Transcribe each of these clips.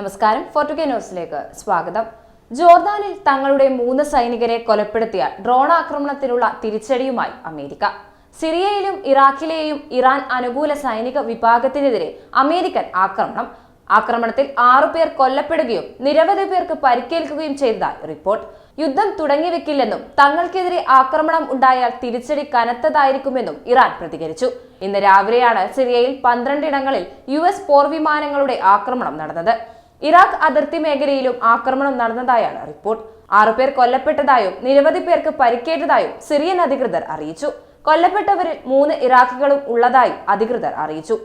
നമസ്കാരം. ഫോർട്ടുഗേ ന്യൂസിലേക്ക് സ്വാഗതം. ജോർദാനിൽ തങ്ങളുടെ മൂന്ന് സൈനികരെ കൊലപ്പെടുത്തിയ ഡ്രോൺ ആക്രമണത്തിനുള്ള തിരിച്ചടിയുമായി അമേരിക്ക. സിറിയയിലും ഇറാഖിലെയും ഇറാൻ അനുകൂല സൈനിക വിഭാഗത്തിനെതിരെ അമേരിക്കൻ ആക്രമണം. ആക്രമണത്തിൽ ആറുപേർ കൊല്ലപ്പെടുകയും നിരവധി പേർക്ക് പരിക്കേൽക്കുകയും ചെയ്തതായി റിപ്പോർട്ട്. യുദ്ധം തുടങ്ങിവെക്കില്ലെന്നും തങ്ങൾക്കെതിരെ ആക്രമണം ഉണ്ടായാൽ തിരിച്ചടി കനത്തതായിരിക്കുമെന്നും ഇറാൻ പ്രതികരിച്ചു. ഇന്ന് രാവിലെയാണ് സിറിയയിൽ പന്ത്രണ്ടിടങ്ങളിൽ യു എസ് പോർവിമാനങ്ങളുടെ ആക്രമണം നടന്നത്. ഇറാഖ് അതിർത്തി മേഖലയിലും ആക്രമണം നടന്നതായാണ് റിപ്പോർട്ട്. ആറുപേർ കൊല്ലപ്പെട്ടതായും നിരവധി പേർക്ക് പരിക്കേറ്റതായും സിറിയൻ അധികൃതർ അറിയിച്ചു. കൊല്ലപ്പെട്ടവരിൽ മൂന്ന് ഇറാഖുകളും ഉള്ളതായും അധികൃതർ അറിയിച്ചു.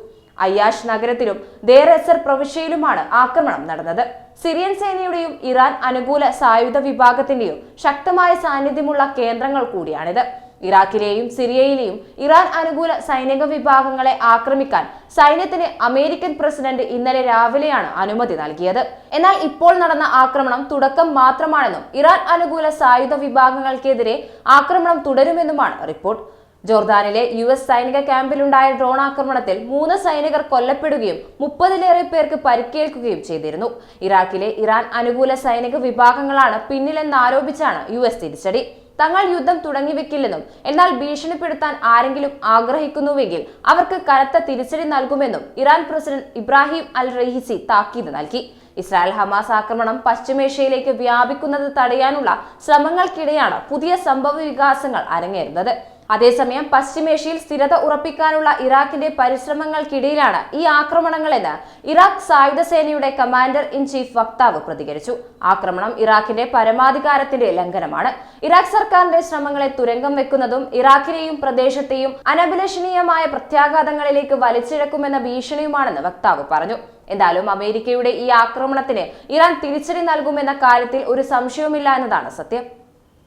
അയ്യാഷ് നഗരത്തിലും ദേറസർ പ്രവിശ്യയിലുമാണ് ആക്രമണം നടന്നത്. സിറിയൻ സേനയുടെയും ഇറാൻ അനുകൂല സായുധ വിഭാഗത്തിന്റെയും ശക്തമായ സാന്നിധ്യമുള്ള കേന്ദ്രങ്ങൾ കൂടിയാണിത്. ഇറാഖിലെയും സിറിയയിലെയും ഇറാൻ അനുകൂല സൈനിക വിഭാഗങ്ങളെ ആക്രമിക്കാൻ സൈന്യത്തിന് അമേരിക്കൻ പ്രസിഡന്റ് ഇന്നലെ രാവിലെയാണ് അനുമതി നൽകിയത്. എന്നാൽ ഇപ്പോൾ നടന്ന ആക്രമണം തുടക്കം മാത്രമാണെന്നും ഇറാൻ അനുകൂല സായുധ വിഭാഗങ്ങൾക്കെതിരെ ആക്രമണം തുടരുമെന്നുമാണ് റിപ്പോർട്ട്. ജോർദാനിലെ യു എസ് സൈനിക ക്യാമ്പിലുണ്ടായ ഡ്രോൺ ആക്രമണത്തിൽ മൂന്ന് സൈനികർ കൊല്ലപ്പെടുകയും മുപ്പതിലേറെ പേർക്ക് പരിക്കേൽക്കുകയും ചെയ്തിരുന്നു. ഇറാഖിലെ ഇറാൻ അനുകൂല സൈനിക വിഭാഗങ്ങളാണ് പിന്നിലെന്നാരോപിച്ചാണ് യു എസ് തിരിച്ചടി. തങ്ങൾ യുദ്ധം തുടങ്ങിവെക്കില്ലെന്നും എന്നാൽ ഭീഷണിപ്പെടുത്താൻ ആരെങ്കിലും ആഗ്രഹിക്കുന്നുവെങ്കിൽ അവർക്ക് കനത്ത തിരിച്ചടി നൽകുമെന്നും Iran president Ibrahim al Raisi താക്കീത് നൽകി. ഇസ്രായേൽ ഹമാസ് ആക്രമണം പശ്ചിമേഷ്യയിലേക്ക് വ്യാപിക്കുന്നത് തടയാനുള്ള ശ്രമങ്ങൾക്കിടെയാണ് പുതിയ സംഭവ വികാസങ്ങൾ അരങ്ങേറുന്നത്. അതേസമയം പശ്ചിമേഷ്യയിൽ സ്ഥിരത ഉറപ്പിക്കാനുള്ള ഇറാഖിന്റെ പരിശ്രമങ്ങൾക്കിടയിലാണ് ഈ ആക്രമണങ്ങളെന്ന് ഇറാഖ് സായുധ സേനയുടെ കമാൻഡർ ഇൻ ചീഫ് വക്താവ് പ്രതികരിച്ചു. ആക്രമണം ഇറാഖിന്റെ പരമാധികാരത്തിന്റെ ലംഘനമാണ്. ഇറാഖ് സർക്കാരിന്റെ ശ്രമങ്ങളെ തുരങ്കം വെക്കുന്നതും ഇറാഖിനെയും പ്രദേശത്തെയും അനഭിലഷണീയമായ പ്രത്യാഘാതങ്ങളിലേക്ക് വലിച്ചിഴക്കുമെന്ന ഭീഷണിയുമാണെന്ന് വക്താവ് പറഞ്ഞു. എന്തായാലും അമേരിക്കയുടെ ഈ ആക്രമണത്തിന് ഇറാൻ തിരിച്ചടി നൽകുമെന്ന കാര്യത്തിൽ ഒരു സംശയവുമില്ല എന്നതാണ് സത്യം.